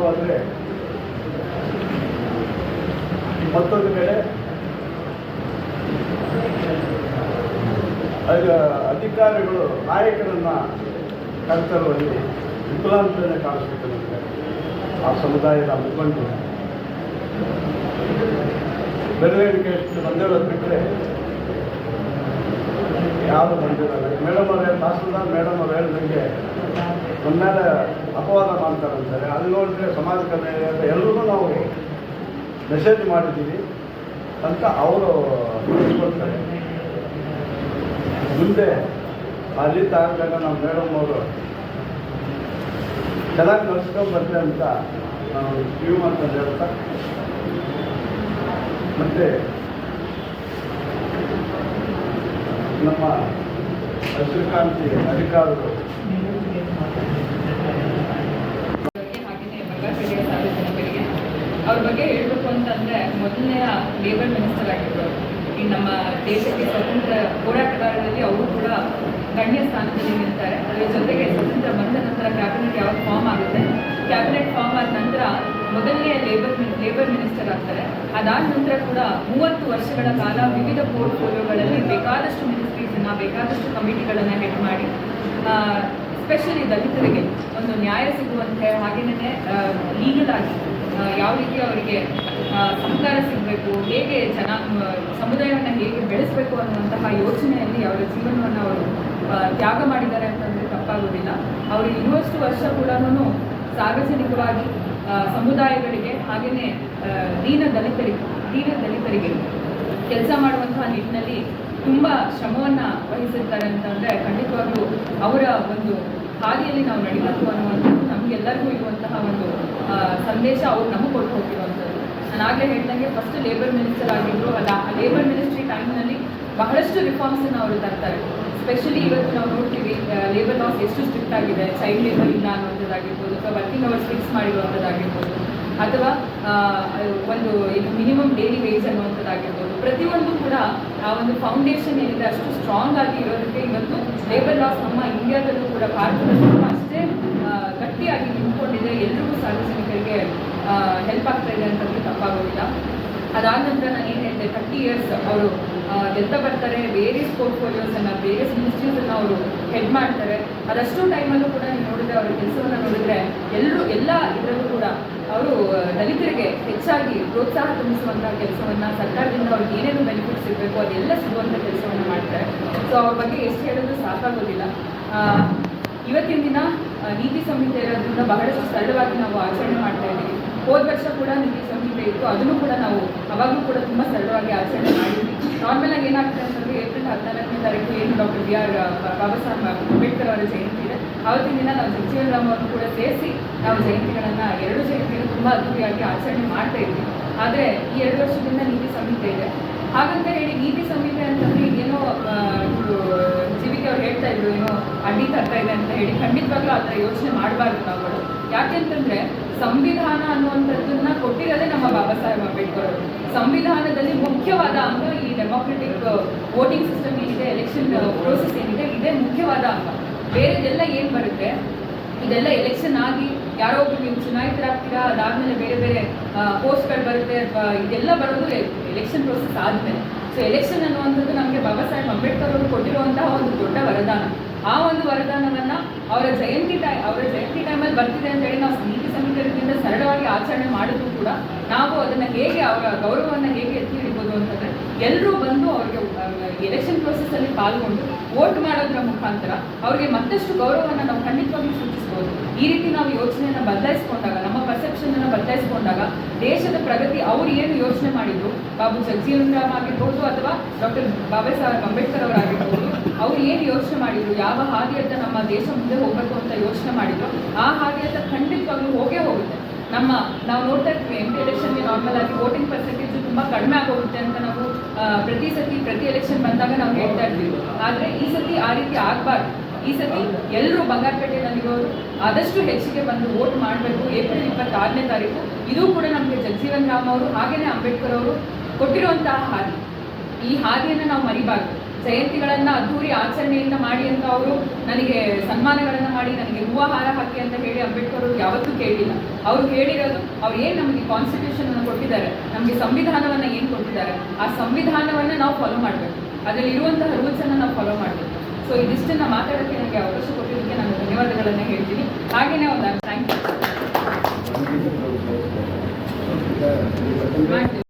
ಅದು ಒಂದು ಕಡೆ ನೋವಾದರೆ ಮತ್ತೊಂದು ಕಡೆ ಆಗ ಅಧಿಕಾರಿಗಳು, ನಾಯಕರನ್ನು ಕರ್ತರುವಲ್ಲಿ ವಿಕಲಾಂಗರನ್ನೇ ಕಾಣಿಸ್ಬೇಕು ನಮಗೆ ಆ ಸಮುದಾಯದ ಮುಖಂಡರು ಬೆಳವಣಿಗೆ ಎಷ್ಟು ಬಂದಿರೋದು ಬಿಟ್ಟರೆ ಯಾವುದು ಬಂದಿರಲ್ಲ ಮೇಡಮ್ ಅವರೇ, ತಹಸೀಲ್ದಾರ್ ಮೇಡಮ್ ಅವ್ರು ಹೇಳಿದಂಗೆ ನಮ್ಮ ಮೇಲೆ ಅಪವಾದ ಮಾಡ್ತಾರಂತಾರೆ ಅಲ್ಲಿ ನೋಡಿದ್ರೆ ಸಮಾಜ ಕಲ್ಯಾಣ ಅಂತ ಎಲ್ಲರೂ ನಾವು ಮೆಸೇಜ್ ಮಾಡಿದ್ದೀವಿ ಅಂತ ಅವರು ತಿಳಿಸ್ಕೊಳ್ತಾರೆ ಮುಂದೆ ಅಲ್ಲಿ ತಾಗ ನಮ್ಮ ಮೇಡಮ್ ಅವರು ಚೆನ್ನಾಗಿ ನಡ್ಸ್ಕೊಂಡು ಅಂತ ನಾವು ಕಿವಿ ಅಂತ ಹೇಳ್ತಾ ಮತ್ತು ನಮ್ಮ ಶ್ರೀಕಾಂತಿ ಅಧಿಕಾರಿಗಳು ಬಗ್ಗೆ ಹಾಗೆಯೇ ಬಂಗಾರಪೇಟೆಯ ಸಾರ್ವಜನಿಕರಿಗೆ ಅವ್ರ ಬಗ್ಗೆ ಹೇಳಬೇಕು ಅಂತಂದರೆ ಮೊದಲನೆಯ ಲೇಬರ್ ಮಿನಿಸ್ಟರ್ ಆಗಿದ್ದರು ಈ ನಮ್ಮ ದೇಶಕ್ಕೆ ಸ್ವತಂತ್ರ ಹೋರಾಟಗಾರರಲ್ಲಿ ಅವರು ಕೂಡ ಗಣ್ಯ ಸ್ಥಾನದಲ್ಲಿ ನಿಲ್ತಾರೆ. ಅದರ ಜೊತೆಗೆ ಸ್ವತಂತ್ರ ಬಂದ ನಂತರ ಕ್ಯಾಬಿನೆಟ್ ಯಾವಾಗ ಫಾರ್ಮ್ ಆಗುತ್ತೆ? ಕ್ಯಾಬಿನೆಟ್ ಫಾರ್ಮ್ ಆದ ನಂತರ ಮೊದಲನೆಯ ಲೇಬರ್ ಲೇಬರ್ ಮಿನಿಸ್ಟರ್ ಆಗ್ತಾರೆ. ಅದಾದ ನಂತರ ಕೂಡ ಮೂವತ್ತು ವರ್ಷಗಳ ಕಾಲ ವಿವಿಧ ಪೋರ್ಟ್ಫೋಲಿಯೋಗಳಲ್ಲಿ ಬೇಕಾದಷ್ಟು ಮಿನಿಸ್ಟ್ರೀಸನ್ನು ಬೇಕಾದಷ್ಟು ಕಮಿಟಿಗಳನ್ನು ಹೆಡ್ ಮಾಡಿ ಸ್ಪೆಷಲಿ ದಲಿತರಿಗೆ ಒಂದು ನ್ಯಾಯ ಸಿಗುವಂತೆ ಹಾಗೆಯೇ ಲೀಗಲ್ ಆಗಿ ಯಾವ ರೀತಿ ಅವರಿಗೆ ಸಹಕಾರ ಸಿಗಬೇಕು, ಹೇಗೆ ಜನ ಸಮುದಾಯವನ್ನು ಹೇಗೆ ಬೆಳೆಸಬೇಕು ಅನ್ನುವಂತಹ ಯೋಚನೆಯಲ್ಲಿ ಅವರ ಜೀವನವನ್ನು ಅವರು ತ್ಯಾಗ ಮಾಡಿದ್ದಾರೆ ಅಂತಂದರೆ ತಪ್ಪಾಗೋದಿಲ್ಲ. ಅವರು ಇರುವಷ್ಟು ವರ್ಷ ಕೂಡ ಸಾರ್ವಜನಿಕವಾಗಿ ಸಮುದಾಯಗಳಿಗೆ ಹಾಗೆಯೇ ದೀನ ದಲಿತರಿಗೆ ದೀನ ದಲಿತರಿಗೆ ಕೆಲಸ ಮಾಡುವಂತಹ ನಿಟ್ಟಿನಲ್ಲಿ ತುಂಬ ಶ್ರಮವನ್ನು ವಹಿಸಿರ್ತಾರೆ ಅಂತಂದರೆ ಖಂಡಿತವಾಗ್ಲೂ ಅವರ ಒಂದು ಹಾದಿಯಲ್ಲಿ ನಾವು ನಡೀಬೇಕು ಅನ್ನುವಂಥದ್ದು ನಮಗೆಲ್ಲರಿಗೂ ಇರುವಂತಹ ಒಂದು ಸಂದೇಶ ಅವ್ರು ನಮಗೆ ಕೊಟ್ಟು ಹೋಗಿರುವಂಥದ್ದು. ನಾನು ಆಗಲೇ ಹೇಳ್ದಂಗೆ ಫಸ್ಟ್ ಲೇಬರ್ ಮಿನಿಸ್ಟರ್ ಆಗಿದ್ರು ಅಲ್ಲ, ಆ ಲೇಬರ್ ಮಿನಿಸ್ಟ್ರಿ ಟೈಮ್ನಲ್ಲಿ ಬಹಳಷ್ಟು ರಿಫಾರ್ಮ್ಸನ್ನು ಅವರು ತರ್ತಾರೆ. ಸ್ಪೆಷಲಿ ಇವತ್ತು ನಾವು ನೋಡ್ತೀವಿ ಲೇಬರ್ ಲಾಸ್ ಎಷ್ಟು ಸ್ಟ್ರಿಕ್ಟ್ ಆಗಿದೆ ಚೈಲ್ಡ್ ಲೇಬರ್ ಇಲ್ಲ ಅನ್ನೋದಾಗಿರ್ಬೋದು ಅಥವಾ ವರ್ಕಿಂಗ್ ಅವರ್ಸ್ ಫಿಕ್ಸ್ ಮಾಡಿರುವಂಥದ್ದಾಗಿರ್ಬೋದು. ಅಥವಾ ಒಂದು ಇದು ಮಿನಿಮಮ್ ಡೈಲಿ ವೇಜ್ ಅನ್ನುವಂಥದ್ದಾಗಿರ್ಬೋದು. ಪ್ರತಿಯೊಂದು ಕೂಡ ಆ ಒಂದು ಫೌಂಡೇಶನ್ ಏನಿದೆ ಅಷ್ಟು ಸ್ಟ್ರಾಂಗ್ ಆಗಿ ಇರೋದಕ್ಕೆ ಇವತ್ತು ಲೇಬರ್ ಲಾಸ್ ನಮ್ಮ ಇಂಡಿಯಾದಲ್ಲೂ ಕೂಡ ಭಾರತದಲ್ಲೂ ಅಷ್ಟೇ ಗಟ್ಟಿಯಾಗಿ ನಿಂತ್ಕೊಂಡಿದೆ. ಎಲ್ರಿಗೂ ಸಾರ್ವಜನಿಕರಿಗೆ ಹೆಲ್ಪ್ ಆಗ್ತಾ ಇದೆ ಅಂತಂದ್ರೆ ತಪ್ಪಾಗೋದಿಲ್ಲ. ಅದಾದ ನಂತರ ನಾನು ಏನು ಹೇಳಿದೆ ಥರ್ಟಿ ಇಯರ್ಸ್ ಅವರು ಗೆದ್ದ ಬರ್ತಾರೆ. ವೇರಿಯಸ್ ಪೋರ್ಟ್ಫೋಲಿಯೋಸನ್ನು ವೇರಿಯಸ್ ಮಿನಿಸ್ಟ್ರೀಸನ್ನು ಅವರು ಹೆಡ್ ಮಾಡ್ತಾರೆ. ಅದಷ್ಟು ಟೈಮಲ್ಲೂ ಕೂಡ ನೀವು ನೋಡಿದ್ರೆ ಅವರ ಕೆಲಸವನ್ನು ನೋಡಿದ್ರೆ ಎಲ್ಲರೂ, ಎಲ್ಲ ಇದರಲ್ಲೂ ಕೂಡ ಅವರು ದಲಿತರಿಗೆ ಹೆಚ್ಚಾಗಿ ಪ್ರೋತ್ಸಾಹ ತುಂಬಿಸುವಂತಹ ಕೆಲಸವನ್ನು ಸರ್ಕಾರದಿಂದ ಅವ್ರಿಗೆ ಏನೇನು ಬೆನಿಫಿಟ್ಸ್ ಸಿಗಬೇಕು ಅದೆಲ್ಲ ಸಿಗುವಂಥ ಕೆಲಸವನ್ನು ಮಾಡ್ತಾರೆ. ಸೊ ಅವ್ರ ಬಗ್ಗೆ ಎಷ್ಟು ಹೇಳಿದ್ರು ಸಾಕಾಗೋದಿಲ್ಲ. ಇವತ್ತಿನ ದಿನ ನೀತಿ ಸಂಹಿತೆ ಇರೋದ್ರಿಂದ ಬಹಳಷ್ಟು ಸರಳವಾಗಿ ನಾವು ಆಚರಣೆ ಮಾಡ್ತಾ ಇದ್ದೀವಿ. ಹೋದ ವರ್ಷ ಕೂಡ ನೀತಿ ಸಂಹಿತೆ ಇತ್ತು. ಅದನ್ನು ಕೂಡ ನಾವು ಅವಾಗಲೂ ಕೂಡ ತುಂಬ ಸರಳವಾಗಿ ಆಚರಣೆ ಮಾಡಿದ್ವಿ. ನಾರ್ಮಲ್ ಆಗಿ ಏನಾಗ್ತದೆ ಅಂತಂದ್ರೆ ಏಪ್ರಿಲ್ ಹದಿನಾಲ್ಕನೇ ತಾರೀಕು ಏನು doctor B R Baba Saheb Ambedkar ಅವರ ಜಯಂತಿ ಇದೆ. ಅವತ್ತಿನ ದಿನ ನಾವು ಸಚಿವರ ಅವರು ಅವರನ್ನು ಕೂಡ ಸೇರಿಸಿ ನಾವು ಜಯಂತಿಗಳನ್ನು ಎರಡು ಜಯಂತಿಗಳು ತುಂಬ ಅದ್ಭುತವಾಗಿ ಆಚರಣೆ ಮಾಡ್ತಾ ಇದ್ವಿ. ಆದರೆ ಈ ಎರಡು ವರ್ಷದಿಂದ ನೀತಿ ಸಂಹಿತೆ ಇದೆ. ಹಾಗಂತ ಹೇಳಿ ನೀತಿ ಸಂಹಿತೆ ಅಂತಂದ್ರೆ ಏನೋ ಜೀವಿಕೆ ಅವ್ರು ಹೇಳ್ತಾ ಇದ್ರು, ಏನೋ ಅಡ್ಡಿ ತರ್ತಾ ಇದೆ ಅಂತ ಹೇಳಿ ಖಂಡಿತವಾಗ್ಲೂ ಆ ಥರ ಯೋಚನೆ ಮಾಡಬಾರ್ದು ನಾವುಗಳು ಯಾಕೆಂತಂದ್ರೆ ಸಂವಿಧಾನ ಅನ್ನುವಂಥದ್ದನ್ನ ಕೊಟ್ಟಿರೋದೇ ನಮ್ಮ ಬಾಬಾ ಸಾಹೇಬ್ ಅಂಬೇಡ್ಕರ್ ಸಂವಿಧಾನದಲ್ಲಿ ಮುಖ್ಯವಾದ ಅಂಗ ಈ ಡೆಮೋಕ್ರೆಟಿಕ್ ವೋಟಿಂಗ್ ಸಿಸ್ಟಮ್ ಏನಿದೆ ಎಲೆಕ್ಷನ್ ಪ್ರೋಸೆಸ್ ಏನಿದೆ, ಇದೇ ಮುಖ್ಯವಾದ ಅಂಗ. ಬೇರೆದೆಲ್ಲ ಏನು ಬರುತ್ತೆ? ಇದೆಲ್ಲ ಎಲೆಕ್ಷನ್ ಆಗಿ ಯಾರೋ ಒಬ್ರು ನೀವು ಚುನಾಯಿತರಾಗ್ತೀರಾ, ಅದಾದ್ಮೇಲೆ ಬೇರೆ ಬೇರೆ ಪೋಸ್ಟ್ಗಳು ಬರುತ್ತೆ ಅಥವಾ ಇದೆಲ್ಲ ಬರೋದು ಎಲೆಕ್ಷನ್ ಪ್ರೋಸೆಸ್ ಆದಮೇಲೆ. ಸೊ ಎಲೆಕ್ಷನ್ ಅನ್ನುವಂಥದ್ದು ನಮಗೆ ಬಾಬಾ ಸಾಹೇಬ್ ಅಂಬೇಡ್ಕರ್ ಅವರು ಕೊಟ್ಟಿರುವಂತಹ ಒಂದು ದೊಡ್ಡ ವರದಾನ. ಆ ಒಂದು ವರದಾನವನ್ನು ಅವರ ಜಯಂತಿ ಟೈ, ಅವರ ಜಯಂತಿ ಟೈಮಲ್ಲಿ ಬರ್ತಿದೆ ಅಂತ ಹೇಳಿ ನಾವು ನೀತಿ ಸಮಿತಿಯಿಂದ ಸರಳವಾಗಿ ಆಚರಣೆ ಮಾಡಿದ್ರು ಕೂಡ ನಾವು ಅದನ್ನು ಹೇಗೆ ಅವರ ಗೌರವವನ್ನು ಹೇಗೆ ಎತ್ತಿ ಹಿಡಿಬೋದು ಅಂತಂದರೆ ಎಲ್ಲರೂ ಬಂದು ಅವರಿಗೆ ಎಲೆಕ್ಷನ್ ಪ್ರೋಸೆಸ್ಸಲ್ಲಿ ಪಾಲ್ಗೊಂಡು ವೋಟ್ ಮಾಡೋದ್ರ ಮುಖಾಂತರ ಅವರಿಗೆ ಮತ್ತಷ್ಟು ಗೌರವವನ್ನು ನಾವು ಖಂಡಿತವಾಗಿ ಸೂಚಿಸ್ಬೋದು. ಈ ರೀತಿ ನಾವು ಯೋಚನೆಯನ್ನು ಬದಲಾಯಿಸ್ಕೊಂಡಾಗ, ನಮ್ಮ ಪರ್ಸೆಪ್ಷನನ್ನು ಬದಲಾಯಿಸಿಕೊಂಡಾಗ ದೇಶದ ಪ್ರಗತಿ ಅವರು ಏನು ಯೋಚನೆ ಮಾಡಿದ್ರು, ಬಾಬು ಜಗಜೀವನ್ ರಾಮ್ ಆಗಿರ್ಬೋದು ಅಥವಾ ಡಾಕ್ಟರ್ ಬಾಬಾ ಸಾಹೇಬ್ ಅಂಬೇಡ್ಕರ್ ಅವರಾಗಿರ್ಬೋದು ಅವ್ರು ಏನು ಯೋಚನೆ ಮಾಡಿದ್ರು? ಯಾವ ಹಾದಿಯತ್ತ ನಮ್ಮ ದೇಶ ಮುಂದೆ ಹೋಗ್ಬೇಕು ಅಂತ ಯೋಚನೆ ಮಾಡಿದ್ರು? ಆ ಹಾದಿಯತ್ತ ಖಂಡಿತವಾಗ್ಲೂ ಹೋಗೇ ಹೋಗುತ್ತೆ. ನಮ್ಮ, ನಾವು ನೋಡ್ತಾ ಇರ್ತೀವಿ ಎಂ ಪಿ ಎಲೆಕ್ಷನ್ಗೆ ನಾರ್ಮಲ್ ಆಗಿ ವೋಟಿಂಗ್ ಪರ್ಸೆಂಟೇಜ್ ತುಂಬ ಕಡಿಮೆ ಆಗೋಗುತ್ತೆ ಅಂತ ನಾವು ಪ್ರತಿ ಸತಿ, ಪ್ರತಿ ಎಲೆಕ್ಷನ್ ಬಂದಾಗ ನಾವು ಹೇಳ್ತಾ ಇರ್ತೀವಿ. ಆದರೆ ಈ ಸತಿ ಆ ರೀತಿ ಆಗಬಾರ್ದು. ಈ ಸತಿ ಎಲ್ಲರೂ ಬಂಗಾರಪೇಟೆಯಲ್ಲಿರೋರು ಆದಷ್ಟು ಹೆಚ್ಚಿಗೆ ಬಂದು ವೋಟ್ ಮಾಡಬೇಕು. ಏಪ್ರಿಲ್ ಇಪ್ಪತ್ತಾರನೇ ತಾರೀಕು, ಇದು ಕೂಡ ನಮಗೆ ಜಗಜೀವನ್ ರಾಮ್ ಅವರು ಹಾಗೆಯೇ ಅಂಬೇಡ್ಕರ್ ಅವರು ಕೊಟ್ಟಿರುವಂತಹ ಹಾದಿ ಈ ಹಾದಿಯನ್ನು ನಾವು ಮರಿಬಾರ್ದು. ಜಯಂತಿಗಳನ್ನ ಅದ್ಧೂರಿ ಆಚರಣೆಯಿಂದ ಮಾಡಿ ಅಂತ ಅವರು ನನಗೆ ಸನ್ಮಾನಗಳನ್ನ ಮಾಡಿ ನನಗೆ ಹೂವು ಹಾರ ಹಾಕಿ ಅಂತ ಹೇಳಿ ಅಂಬೇಡ್ಕರ್ ಅವರು ಯಾವತ್ತೂ ಕೇಳಿಲ್ಲ. ಅವರು ಹೇಳಿರೋದು ಅವ್ರು ಏನು ನಮಗೆ ಕಾನ್ಸ್ಟಿಟ್ಯೂಷನ್ ಅನ್ನು ಕೊಟ್ಟಿದ್ದಾರೆ ನಮಗೆ ಸಂವಿಧಾನವನ್ನ ಏನು ಕೊಟ್ಟಿದ್ದಾರೆ ಆ ಸಂವಿಧಾನವನ್ನ ನಾವು ಫಾಲೋ ಮಾಡಬೇಕು. ಅದರಲ್ಲಿ ಇರುವಂತಹ ರೂಲ್ಸ್ ಅನ್ನ ನಾವು ಫಾಲೋ ಮಾಡಬೇಕು. ಸೊ ಇದಿಷ್ಟನ್ನ ಮಾತಾಡೋಕ್ಕೆ ನನಗೆ ಅವಕಾಶ ಕೊಟ್ಟಿದ್ದಕ್ಕೆ ನಾನು ಧನ್ಯವಾದಗಳನ್ನು ಹೇಳ್ತೀನಿ. ಹಾಗೇನೆ ಒಂದು ಥ್ಯಾಂಕ್ ಯು